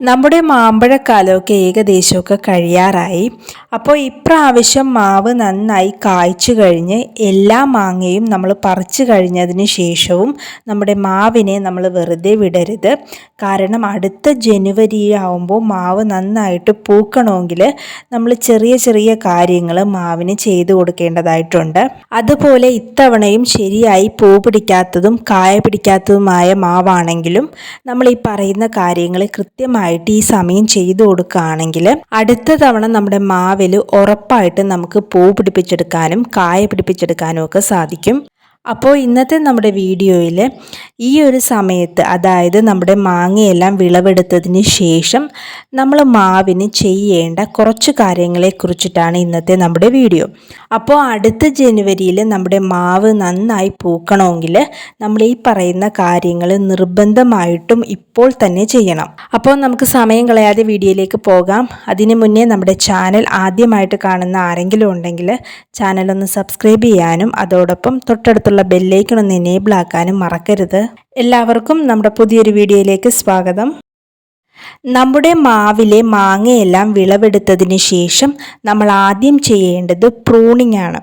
നമ്മുടെ മാമ്പഴക്കാലമൊക്കെ ഏകദേശമൊക്കെ കഴിയാറായി. അപ്പോൾ ഇപ്രാവശ്യം മാവ് നന്നായി കായ്ച്ചു കഴിഞ്ഞ് എല്ലാ മാങ്ങയും നമ്മൾ പറിച്ചു കഴിഞ്ഞതിന് ശേഷവും നമ്മുടെ മാവിനെ നമ്മൾ വെറുതെ വിടരുത്. കാരണം അടുത്ത ജനുവരി ആവുമ്പോൾ മാവ് നന്നായിട്ട് പൂക്കണമെങ്കിൽ നമ്മൾ ചെറിയ ചെറിയ കാര്യങ്ങൾ മാവിന് ചെയ്തു കൊടുക്കേണ്ടതായിട്ടുണ്ട്. അതുപോലെ ഇത്തവണയും ശരിയായി പൂ പിടിക്കാത്തതും കായ പിടിക്കാത്തതുമായ മാവാണെങ്കിലും നമ്മൾ ഈ പറയുന്ന കാര്യങ്ങൾ കൃത്യമായി ആയിട്ട് ഈ സമയം ചെയ്തു കൊടുക്കുകയാണെങ്കിൽ അടുത്ത തവണ നമ്മുടെ മാവിൽ ഉറപ്പായിട്ട് നമുക്ക് പൂ പിടിപ്പിച്ചെടുക്കാനും കായ പിടിപ്പിച്ചെടുക്കാനും ഒക്കെ സാധിക്കും. അപ്പോൾ ഇന്നത്തെ നമ്മുടെ വീഡിയോയിൽ ഈ ഒരു സമയത്ത് അതായത് നമ്മുടെ മാങ്ങയെല്ലാം വിളവെടുത്തതിന് ശേഷം നമ്മൾ മാവിന് ചെയ്യേണ്ട കുറച്ച് കാര്യങ്ങളെ കുറിച്ചിട്ടാണ് ഇന്നത്തെ നമ്മുടെ വീഡിയോ. അപ്പോൾ അടുത്ത ജനുവരിയിൽ നമ്മുടെ മാവ് നന്നായി പൂക്കണമെങ്കിൽ നമ്മൾ ഈ പറയുന്ന കാര്യങ്ങൾ നിർബന്ധമായിട്ടും ഇപ്പോൾ തന്നെ ചെയ്യണം. അപ്പോൾ നമുക്ക് സമയം കളയാതെ വീഡിയോയിലേക്ക് പോകാം. അതിനു മുന്നേ നമ്മുടെ ചാനൽ ആദ്യമായിട്ട് കാണുന്ന ആരെങ്കിലും ഉണ്ടെങ്കിൽ ചാനലൊന്ന് സബ്സ്ക്രൈബ് ചെയ്യാനും അതോടൊപ്പം തൊട്ടടുത്ത അടുത്തുള്ള ബെല്ലേക്കൺ ഒന്ന് എനേബിൾ ആക്കാനും മറക്കരുത്. എല്ലാവർക്കും നമ്മുടെ പുതിയൊരു വീഡിയോയിലേക്ക് സ്വാഗതം. നമ്മുടെ മാവിലെ മാങ്ങയെല്ലാം വിളവെടുത്തതിന് ശേഷം നമ്മൾ ആദ്യം ചെയ്യേണ്ടത് പ്രൂണിംഗ് ആണ്.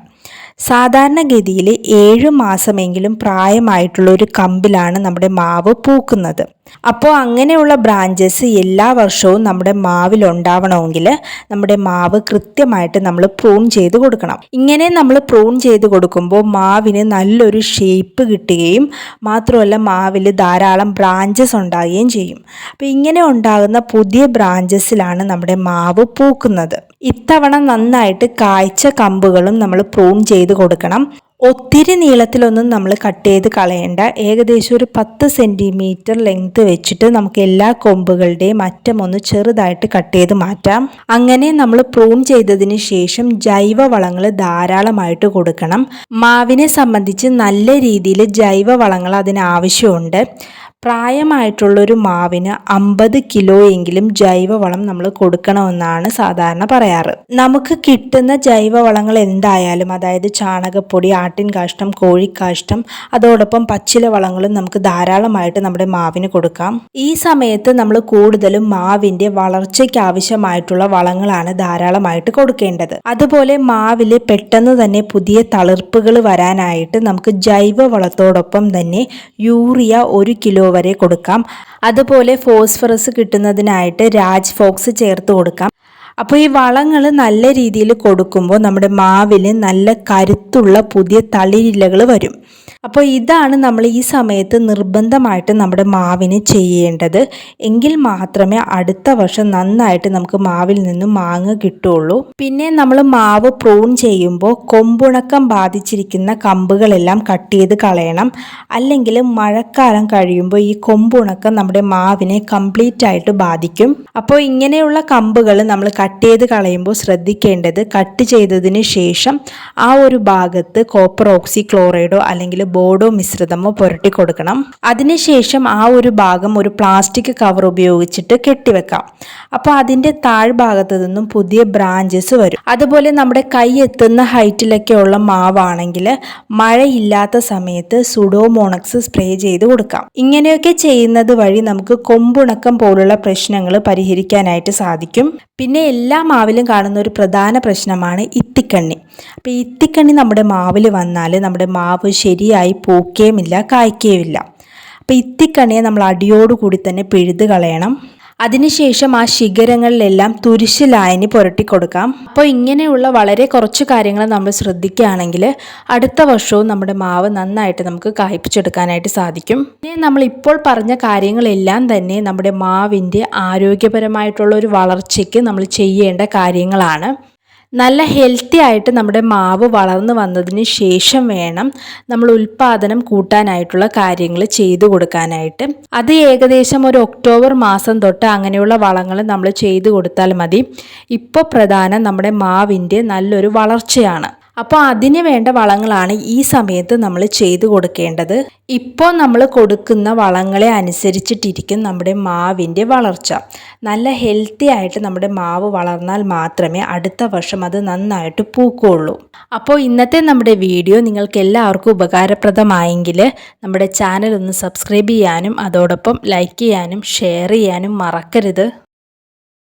സാധാരണഗതിയിൽ ഏഴ് മാസമെങ്കിലും പ്രായമായിട്ടുള്ള ഒരു കമ്പിലാണ് നമ്മുടെ മാവ് പൂക്കുന്നത്. അപ്പോൾ അങ്ങനെയുള്ള ബ്രാഞ്ചസ് എല്ലാ വർഷവും നമ്മുടെ മാവിൽ ഉണ്ടാവണമെങ്കിൽ നമ്മുടെ മാവ് കൃത്യമായിട്ട് നമ്മൾ പ്രൂൺ ചെയ്ത് കൊടുക്കണം. ഇങ്ങനെ നമ്മൾ പ്രൂൺ ചെയ്ത് കൊടുക്കുമ്പോൾ മാവിന് നല്ലൊരു ഷേപ്പ് കിട്ടുകയും മാത്രമല്ല മാവിൽ ധാരാളം ബ്രാഞ്ചസ് ഉണ്ടാകുകയും ചെയ്യും. അപ്പോൾ ഇങ്ങനെ ഉണ്ടാകുന്ന പുതിയ ബ്രാഞ്ചസിലാണ് നമ്മുടെ മാവ് പൂക്കുന്നത്. ഇത്തവണ നന്നായിട്ട് കായ്ച്ച കമ്പുകളും നമ്മൾ പ്രൂൺ ചെയ്ത് കൊടുക്കണം. ഒത്തിരി നീളത്തിലൊന്നും നമ്മൾ കട്ട് ചെയ്ത് കളയേണ്ട. ഏകദേശം ഒരു പത്ത് സെന്റിമീറ്റർ ലെങ്ത് വെച്ചിട്ട് നമുക്ക് എല്ലാ കൊമ്പുകളുടെയും അറ്റം ഒന്ന് ചെറുതായിട്ട് കട്ട് ചെയ്ത് മാറ്റാം. അങ്ങനെ നമ്മൾ പ്രൂൺ ചെയ്തതിന് ശേഷം ജൈവ വളങ്ങൾ ധാരാളമായിട്ട് കൊടുക്കണം. മാവിനെ സംബന്ധിച്ച് നല്ല രീതിയിൽ ജൈവ വളങ്ങൾ അതിന് ആവശ്യമുണ്ട്. പ്രായമായിട്ടുള്ളൊരു മാവിന് അമ്പത് കിലോയെങ്കിലും ജൈവവളം നമ്മൾ കൊടുക്കണമെന്നാണ് സാധാരണ പറയാറ്. നമുക്ക് കിട്ടുന്ന ജൈവവളങ്ങൾ എന്തായാലും അതായത് ചാണകപ്പൊടി ആട്ടിൻ കാഷ്ടം കോഴിക്കാഷ്ടം അതോടൊപ്പം പച്ചില വളങ്ങളും നമുക്ക് ധാരാളമായിട്ട് നമ്മുടെ മാവിന് കൊടുക്കാം. ഈ സമയത്ത് നമ്മൾ കൂടുതലും മാവിന്റെ വളർച്ചയ്ക്ക് ആവശ്യമായിട്ടുള്ള വളങ്ങളാണ് ധാരാളമായിട്ട് കൊടുക്കേണ്ടത്. അതുപോലെ മാവിൽ പെട്ടെന്ന് തന്നെ പുതിയ തളിർപ്പുകൾ വരാനായിട്ട് നമുക്ക് ജൈവ വളത്തോടൊപ്പം തന്നെ യൂറിയ ഒരു കിലോ വരെ കൊടുക്കാം. അതുപോലെ ഫോസ്ഫറസ് കിട്ടുന്നതിനായിട്ട് രാജ് ഫോക്സ് ചേർത്ത് കൊടുക്കാം. അപ്പോൾ ഈ വളങ്ങൾ നല്ല രീതിയിൽ കൊടുക്കുമ്പോൾ നമ്മുടെ മാവിൽ നല്ല കരുത്തുള്ള പുതിയ തളിരിലകൾ വരും. അപ്പോൾ ഇതാണ് നമ്മൾ ഈ സമയത്ത് നിർബന്ധമായിട്ട് നമ്മുടെ മാവിന് ചെയ്യേണ്ടത്. എങ്കിൽ മാത്രമേ അടുത്ത വർഷം നന്നായിട്ട് നമുക്ക് മാവിൽ നിന്ന് മാങ്ങ കിട്ടുള്ളൂ പിന്നെ നമ്മൾ മാവ് പ്രൂൺ ചെയ്യുമ്പോൾ കൊമ്പുണക്കം ബാധിച്ചിരിക്കുന്ന കമ്പുകളെല്ലാം കട്ട് ചെയ്ത് കളയണം. അല്ലെങ്കിൽ മഴക്കാലം കഴിയുമ്പോൾ ഈ കൊമ്പുണക്കം നമ്മുടെ മാവിനെ കംപ്ലീറ്റ് ആയിട്ട് ബാധിക്കും. അപ്പോൾ ഇങ്ങനെയുള്ള കമ്പുകൾ നമ്മൾ കട്ട് ചെയ്ത് കളയുമ്പോൾ ശ്രദ്ധിക്കേണ്ടത് കട്ട് ചെയ്തതിന് ശേഷം ആ ഒരു ഭാഗത്ത് കോപ്പർ ഓക്സി ക്ലോറൈഡോ അല്ലെങ്കിൽ ബോർഡോ മിശ്രിതമോ പുരട്ടി കൊടുക്കണം. അതിനുശേഷം ആ ഒരു ഭാഗം ഒരു പ്ലാസ്റ്റിക് കവർ ഉപയോഗിച്ചിട്ട് കെട്ടിവെക്കാം. അപ്പോൾ അതിന്റെ താഴ്ഭാഗത്ത് നിന്നും പുതിയ ബ്രാഞ്ചസ് വരും. അതുപോലെ നമ്മുടെ കൈ എത്തുന്ന ഹൈറ്റിലൊക്കെ ഉള്ള മാവാണെങ്കിൽ മഴയില്ലാത്ത സമയത്ത് സുഡോമോണക്സ് സ്പ്രേ ചെയ്ത് കൊടുക്കാം. ഇങ്ങനെയൊക്കെ ചെയ്യുന്നത് വഴി നമുക്ക് കൊമ്പുണക്കം പോലുള്ള പ്രശ്നങ്ങൾ പരിഹരിക്കാനായിട്ട് സാധിക്കും. പിന്നെ എല്ലാ മാവിലും കാണുന്ന ഒരു പ്രധാന പ്രശ്നമാണ് ഇത്തിക്കണ്ണി. അപ്പോൾ ഇത്തിക്കണ്ണി നമ്മുടെ മാവിൽ വന്നാൽ നമ്മുടെ മാവ് ശരിയായി പൂക്കുകയുമില്ല കായ്ക്കുകയുമില്ല അപ്പോൾ ഇത്തിക്കണ്ണിയെ നമ്മൾ അടിയോടുകൂടി തന്നെ പിഴുത് കളയണം അതിനുശേഷം ആ ശിഖരങ്ങളിലെല്ലാം തുരിശ് ലായനി പുരട്ടി കൊടുക്കാം. അപ്പോൾ ഇങ്ങനെയുള്ള വളരെ കുറച്ച് കാര്യങ്ങൾ നമ്മൾ ശ്രദ്ധിക്കുകയാണെങ്കിൽ അടുത്ത വർഷവും നമ്മുടെ മാവ് നന്നായിട്ട് നമുക്ക് കായ്പിച്ചെടുക്കാനായിട്ട് സാധിക്കും. പിന്നെ നമ്മൾ ഇപ്പോൾ പറഞ്ഞ കാര്യങ്ങളെല്ലാം തന്നെ നമ്മുടെ മാവിന്റെ ആരോഗ്യപരമായിട്ടുള്ള ഒരു വളർച്ചയ്ക്ക് നമ്മൾ ചെയ്യേണ്ട കാര്യങ്ങളാണ്. നല്ല ഹെൽത്തി ആയിട്ട് നമ്മുടെ മാവ് വളർന്നു വന്നതിന് ശേഷം വേണം നമ്മൾ ഉൽപ്പാദനം കൂട്ടാനായിട്ടുള്ള കാര്യങ്ങൾ ചെയ്തു കൊടുക്കാനായിട്ട്. അത് ഏകദേശം ഒരു ഒക്ടോബർ മാസം തൊട്ട് അങ്ങനെയുള്ള വളങ്ങൾ നമ്മൾ ചെയ്തു കൊടുത്താൽ മതി. ഇപ്പോൾ പ്രധാനം നമ്മുടെ മാവിന്റെ നല്ലൊരു വളർച്ചയാണ്. അപ്പോൾ അതിന് വേണ്ട വളങ്ങളാണ് ഈ സമയത്ത് നമ്മൾ ചെയ്തു കൊടുക്കേണ്ടത്. ഇപ്പോൾ നമ്മൾ കൊടുക്കുന്ന വളങ്ങളെ അനുസരിച്ചിട്ടിരിക്കും നമ്മുടെ മാവിന്റെ വളർച്ച. നല്ല ഹെൽത്തി ആയിട്ട് നമ്മുടെ മാവ് വളർന്നാൽ മാത്രമേ അടുത്ത വർഷം അത് നന്നായിട്ട് പൂക്കുള്ളൂ. അപ്പോൾ ഇന്നത്തെ നമ്മുടെ വീഡിയോ നിങ്ങൾക്ക് എല്ലാവർക്കും ഉപകാരപ്രദമായെങ്കിൽ നമ്മുടെ ചാനൽ ഒന്ന് സബ്സ്ക്രൈബ് ചെയ്യാനും അതോടൊപ്പം ലൈക്ക് ചെയ്യാനും ഷെയർ ചെയ്യാനും മറക്കരുത്.